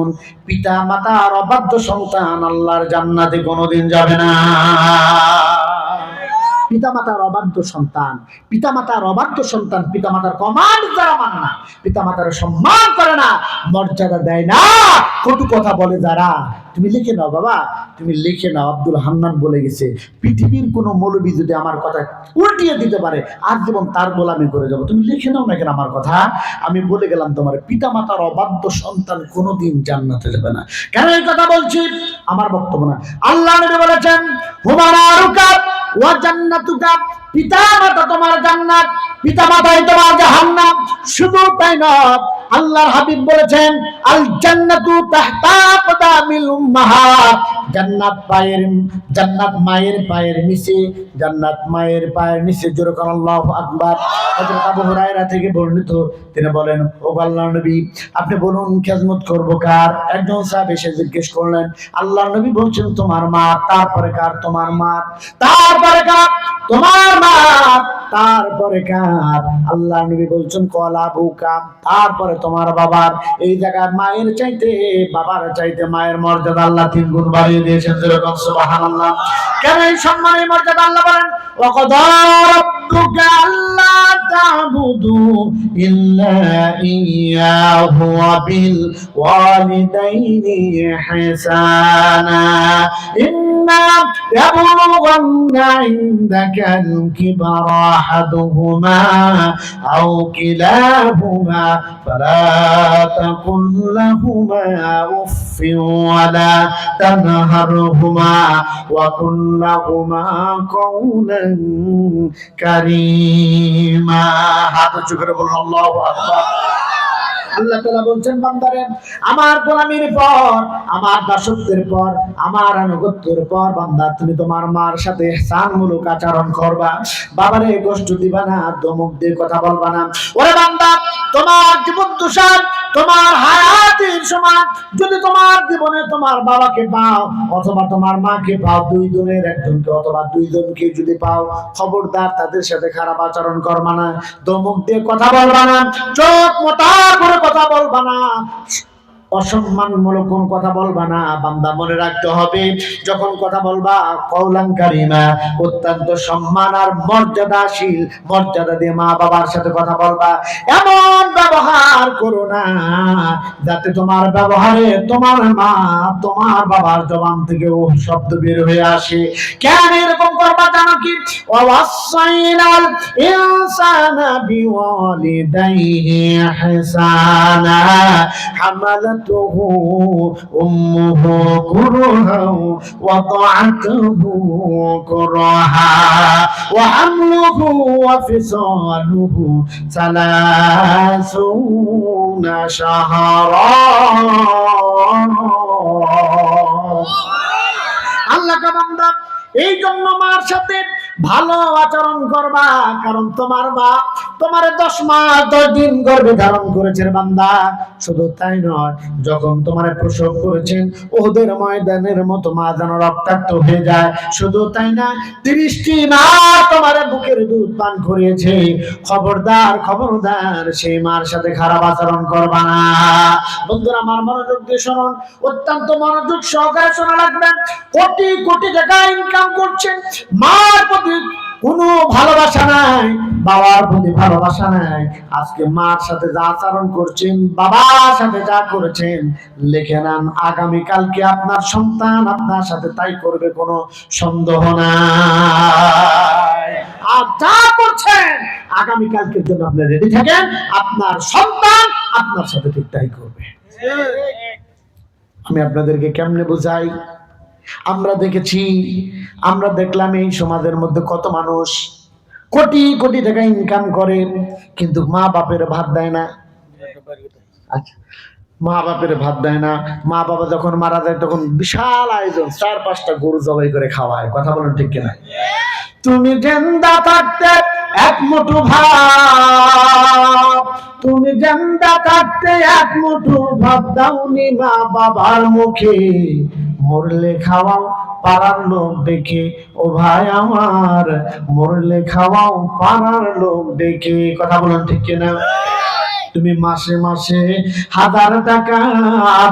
রাজিউন পিতা মাতা আর অবাধ্য সন্তান আল্লাহর জান্নাতে কোনোদিন যাবে না। পিতামাতার অবাধ্য সন্তান, পিতামাতার অবাধ্য সন্তান, পিতামাতার কমান্ড যারা মানে না, পিতামাতার সম্মান করে না, মর্যাদা দেয় না। কটু কথা বলে যারা, তুমি লিখে নাও বাবা, তুমি লিখে নাও, আব্দুল হান্নান বলে গেছে, পৃথিবীর কোনো মৌলবী যদি আমার কথা উল্টিয়ে দিতে পারে, আর যেমন তার গোলামি করে যাব। তুমি লিখে নাও না কেন আমার কথা? আমি বলে গেলাম তোমার, পিতামাতার অবাধ্য সন্তান কোনোদিন জান্নাতে যাবে না। কেন এই কথা বলছি? আমার বক্তব্য না। আল্লাহ বলেছেন, হুমারা রুকাব ওয়া জান্নাতুকা পিতা মাতা তোমার জান্নাত পিতা মাতাই তোমার জাহান্নাম। শুধু তাই নয় আল্লাহর হাবিব বলেছেন আল জান্নাতু তাহতা কদামিল উম্মাহাত জান্নাত পায়ের, জান্নাত মায়ের পায়ের নিচে, জান্নাত মায়ের পায়ের নিচে যেরকম আল্লাহু আকবার। হযরত আবু হুরায়রা থেকে বর্ণিত, তিনি বলেন, ও আল্লাহর নবী, আপনি বলুন, খেজমত করব কার? একজন সাহাবী এসে জিজ্ঞেস করলেন, আল্লাহর নবী বলছেন তোমার মা, তারপরে কার তোমার মা? তারপরে কার? তোমার মা। তারপরে কার? আল্লাহ নবী বলছেন, কলা বুকাম তারপরে তোমার বাবার, এই জায়গায় মায়ের চাইতে, বাবার চাইতে মায়ের মর্যাদা আল্লাহ তিন গুণ বাড়িয়ে দিয়েছেন যেরকম সুবাহান আল্লাহ কেন এই সম্মান এই মর্যাদা আল্লাহ বলেন? আল্লাহ তাবুদু ইল্লা ইয়াহু বিল ওয়ালিদাইনি হাসানা يبلغن عندك الكبر أحدهما أو كلاهما فلا تقل لهما أف ولا تنهرهما وقل لهما قولا كريما. هذا شكر الله أكبر আল্লাহ তালা বলছেন, বান্দারে, আমার গোলামির পর, আমার দাসত্বের পর, আমার আনুগত্যের পর, বান্দা, তুমি তোমার মার সাথে স্থানমূলক আচরণ করবা। বাবারে কষ্ট দিবা না, দমক দিয়ে কথা বলবা না। ওরে বান্দা, তোমার জীবন তুষার তোমার হায়াতের সমান, যদি তোমার জীবনে তোমার বাবাকে পাও, অথবা তোমার মাকে পাও, দুই জনের একজনকে অথবা দুইজনকে যদি পাও, খবরদার তাদের সাথে খারাপ আচরণ করবা না, দমক দিয়ে কথা বলবা না, চোখ মোটা করে কথা বলবা না অসম্মানমূলক কোন কথা বলবা না, বান্দা মনে রাখতে হবে, যখন কথা বলবা কৌলাঙ্কারিমা অত্যন্ত সম্মান আর মর্যাদাশীল, মর্যাদা দিয়ে মা বাবার সাথে কথা বলবা, এমন ব্যবহার করো না, যাতে তোমার ব্যবহারে তোমার মা, তোমার বাবার জবান থেকে ও শব্দ বের হয়ে আসে। কেন এরকম করবা জানো কি? ওয়াসাইনাল ইনসানা বিওয়ালিদাইহি ইহসানা হামালাতুহু কুরহা ওয়াদাআতুহু কুরহা ওয়া হামলুহু ওয়া ফিসালুহু সালাসুনা শাহরা আল্লাহ কা বান্দা, এই জন্য মার সাথে ভালো আচরণ করবা, কারণ তোমার মা তোমার দশ মাস, দশ দিন গর্ভে ধারণ করেছে বান্দা। শুধু তাই নয়, যখন তোমার প্রসব করেছেন, ওদের ময়দানের মতো মা যেন রক্তাক্ত হয়ে যায়। শুধু তাই না, তিরিশটি মা তোমার বুকের দুধ পান করিয়েছে। খবরদার খবরদার, সেই মার সাথে খারাপ আচরণ করবা না। বন্ধুরা, আমার মনোযোগ দিয়ে শুনুন। অত্যন্ত মনোযোগ সহকারে শোনা লাগবেন কোটি কোটি টাকা ইনকাম করছেন। মার প্রতি কোনো ভালোবাসা নাই, বাবার প্রতি ভালোবাসা নাই। আজকে মার সাথে যা আচরণ করছেন, বাবার সাথে যা করেছেন, লিখে নেন, আগামীকালকে আপনার সন্তান আপনার সাথে তাই করবে, কোনো সন্দেহ নাই। আর যা করছেন, আগামীকালকের জন্য আপনি রেডি থাকেন, আপনার সন্তান আপনার সাথে ঠিক তাই করবে। আমি আপনাদেরকে কেমনে বোঝাই? আমরা দেখেছি, আমরা দেখলাম এই সমাজের মধ্যে কত মানুষ কোটি কোটি টাকা ইনকাম করে, কিন্তু মা বাপের ভাত দেয় না। আচ্ছা মা বাপের ভাত দেয় না। মা বাবা যখন মারা যায়, তখন বিশাল আয়োজন, চার পাঁচটা গরু জবাই করে খাওয়ায়। কথা বলেন ঠিক কিনা? তুমি জেন্দা থাকতে এক মুঠো ভাত। তুমি জেন্দা থাকতে এক মুঠো ভাত দাওনি মা বাবার মুখে। মরলে খাওয়াও পাড়ার লোক দেখে, ও ভাই আমার, মরলে খাওয়াও পাড়ার লোক দেখে। কথা বলেন ঠিক কিনা? তুমি মাসে মাসে হাজার টাকা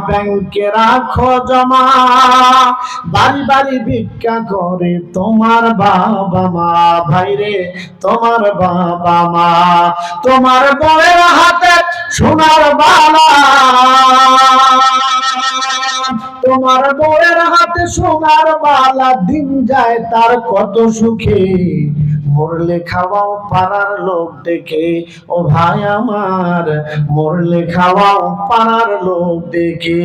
ব্যাংকে রাখো জমা। বাড়ি বাড়ি ভিক্ষা করে তোমার বাবা মা। ভাইরে, তোমার বাবা মা, তোমার বউয়ের হাতে তোমার বউয়ের হাতে সোনার বালা দিন যায় তার কত সুখে। মরলে খাওয়াও পাড়ার লোক দেখে। ও ভাই আমার, মরলে খাওয়াও পাড়ার লোক দেখে।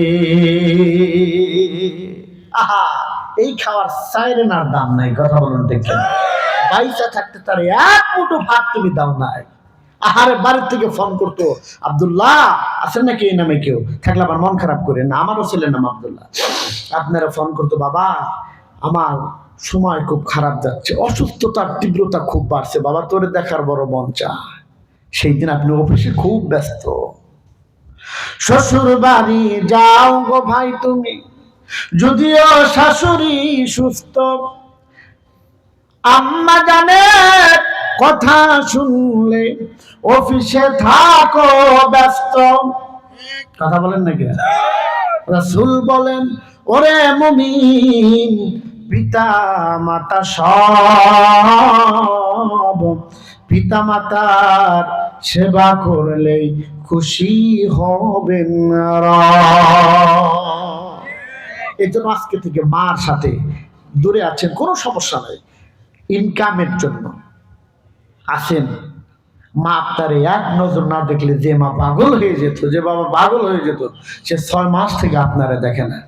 আহা, এই খাওয়ার সাইরেনার দাম নাই, কথা বলুন দেখে। পয়সা থাকতে তার এক মুঠো ভাত তুমি দাও নাই। আহারে বাড়ির থেকে ফোন করতো, আব্দুল্লাহ, আছে নাকি এই নামে কেউ? থাকলে আমার মন খারাপ করে, না, আমারও ছেলের নাম আবদুল্লাহ। আপনারা ফোন করতো, বাবা, আমার সময় খুব খারাপ যাচ্ছে অসুস্থতার তীব্রতা খুব বাড়ছে, বাবা, তোরে দেখার বড় মন চায়। সেই দিন আপনি অফিসে খুব ব্যস্ত। শ্বশুর বাড়ি যাও গো ভাই তুমি, যদিও শাশুড়ি সুস্থ আম্মা জানে, কথা শুনলে অফিসে থাকো, ব্যস্ত। কথা বলেন নাকি? রাসূল বলেন, ওরে মুমিন পিতা মাতা সব পিতা মাতার সেবা করলেই খুশি হবেন এই জন্য আজকে থেকে মার সাথে দূরে আছেন, কোনো সমস্যা নাই। ইনকামের জন্য। আসেন, মা আপনারে এক নজর না দেখলে যে মা পাগল হয়ে যেত, যে বাবা পাগল হয়ে যেত, সে ছয় মাস থেকে আপনারা দেখে না।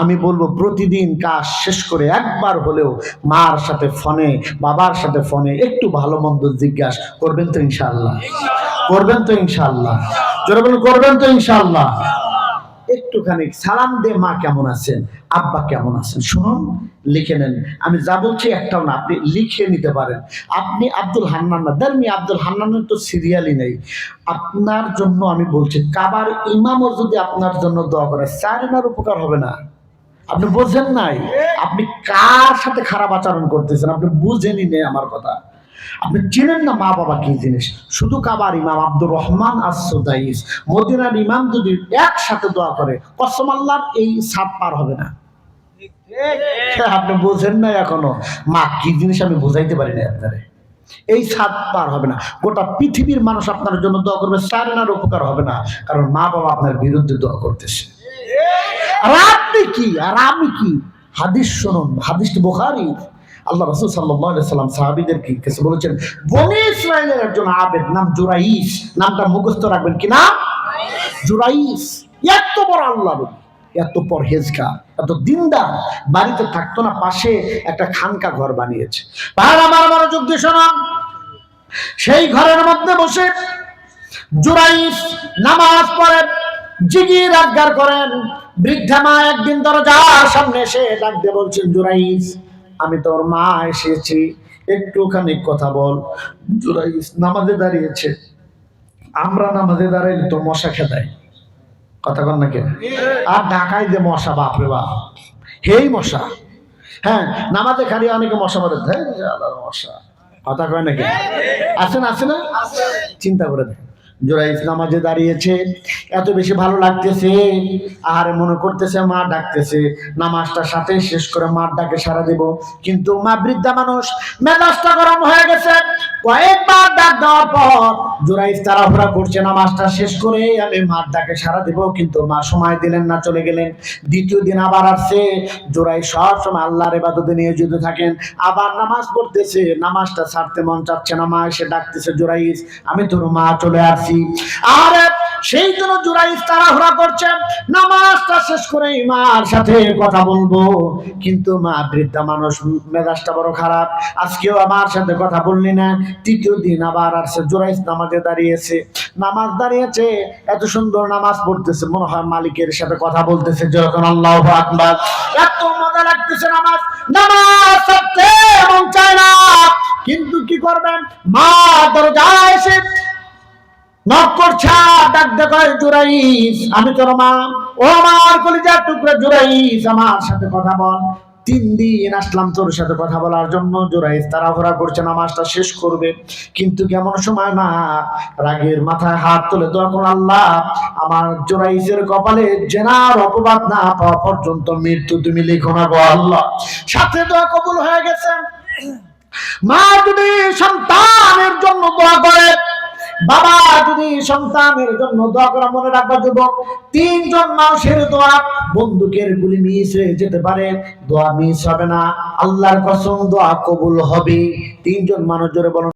আমি বলব, প্রতিদিন কাজ শেষ করে একবার হলেও মার সাথে ফোনে, বাবার সাথে ফোনে একটু ভালো মন্দ জিজ্ঞাসা করবেন তো ইনশাল্লাহ করবেন তো ইনশাল্লাহ করবেন তো ইনশাল্লাহ একটুখানি, সালাম দে, মা কেমন আছেন? আব্বা কেমন আছেন? শুনুন, লিখে নেন। আমি যা বলছি একটাও না, আপনি লিখে নিতে পারেন। আপনি আব্দুল হান্নান না। দেননি আব্দুল হান্নানের তো সিরিয়ালই নেই। আপনার জন্য আমি বলছি, কাবার ইমামও যদি আপনার জন্য দোয়া করে চারিনার উপকার হবে না। আপনি বোঝেন নাই? আপনি কার সাথে খারাপ আচরণ করতেছেন? আপনি বুঝেনি নেই আমার কথা। আপনি চিনেন না মা বাবা কি জিনিস? শুধু কাবার ইমাম আব্দুর রহমান আসুদাইস মদিনার ইমাম যদি একসাথে দোয়া করে, কসম আল্লাহর এই সাপ পার হবে না। আপনি বোঝেন না এখনও? মা, কি জিনিস আমি বুঝাইতে পারি না আপনারে? এই সাত পার হবে না। গোটা পৃথিবীর মানুষ আপনার জন্য দোয়া করবে সারেনার উপকার হবে না। কারণ মা বাবা আপনার বিরুদ্ধে দোয়া করতেছে। আর আপনি কি? আর আমি কি? হাদিস শুনুন। হাদিস বোখারি আল্লাহ রসুল সাল্লাম সাহাবিদের কি কাছে বলেছেন, বনে ইসরায়েলের একজন আবেদ নাম জুরাইস নামটা মুখস্থ রাখবেন কি না? জুরাইস এত বড় আল্লাহ এত পরহেজকা এত দিনদার, বাড়িতে থাকতো না, পাশে একটা খানকা ঘর বানিয়েছে। পাহাড় আমার মনোযোগ দিয়ে শোনান সেই ঘরের মধ্যে বসে জুরাইস নামাজ পড়ে, জিগির আজ্ঞার করেন, বৃদ্ধা মা একদিন দরজার সামনে এসে ডাক দিয়ে বলছেন জুরাইস আমি তোর মা এসেছি একটুখানি কথা বল। জুরাইস নামাজে দাঁড়িয়েছে। আমরা নামাজে দাঁড়াইলে তো মশা খেদাই কথা কন না কেন? আর ঢাকায় যে মশা বাপরে বাপ। হেই মশা। হ্যাঁ নামাজে খালি অনেকে মশা মারে। দেয় মশা। কথা কয় নাকি আছে না আছে না? চিন্তা করে দেখ। জোরাইস নামাজে দাঁড়িয়েছে। এত বেশি ভালো লাগতেছে আর মনে করতেছে মা ডাকতেছে। নামাজটা সাথে শেষ করে মার ডাকে সারা দেব। কিন্তু মা বৃদ্ধা মানুষ, মেজাজটা গরম হয়ে গেছে। কয়েকবার ডাক দেওয়ার পর জোরাইস তাড়াহুড়া করছে, নামাজটা শেষ করে আমি মার ডাকে সারা দেব। কিন্তু মা সময় দিলেন না, চলে গেলেন। দ্বিতীয় দিন আবার আসছে। জোরাই সব সময় আল্লাহর এবাদতে নিয়োজিত থাকেন। আবার নামাজ পড়তেছে। নামাজটা ছাড়তে মন চাচ্ছে না, মা এসে ডাকতেছে জোরাইস আমি তোর মা চলে আসছি। আর সেই জন্য জোরাইস তাড়াহুড়া করছে। নামাজটা শেষ করে মার সাথে কথা বলব। কিন্তু মা বৃদ্ধা মানুষ, মেজাজটা বড় খারাপ। আজকেও আমার সাথে কথা বললি না। তৃতীয় দিন আবার আসছে জোরাইস নামাজে দাঁড়িয়েছে। নামাজ দাঁড়িয়েছে, এত সুন্দর নামাজ পড়তেছে, মনে হয় মালিকের সাথে কথা বলতেছে যখন আল্লাহ আকবার। এত মজা লাগতেছে নামাজ। নামাজ পড়তে মন চায় না। কিন্তু কি করবেন? মা দরজায় এসে শেষ করবে। কিন্তু কেমন সময় মা? রাগের মাথায় হাত তুলে তখন আল্লাহ, আমার জোরাইজের কপালে জেনার অপবাদ না পাওয়া পর্যন্ত মৃত্যু তুমি লিখো না আল্লাহ। সাথে দোয়া কবুল হয়ে গেছে। মা যদি সন্তানের জন্য দোয়া করে বাবা, যদি সন্তানের জন্য দোয়া করা মনে রাখবা, যুবক, তিনজন মানুষের দোয়া বন্দুকের গুলি মিশে যেতে পারে, দোয়া মিস হবে না। আল্লাহর কসম দোয়া কবুল হবে। তিনজন মানুষ জোরে বলুন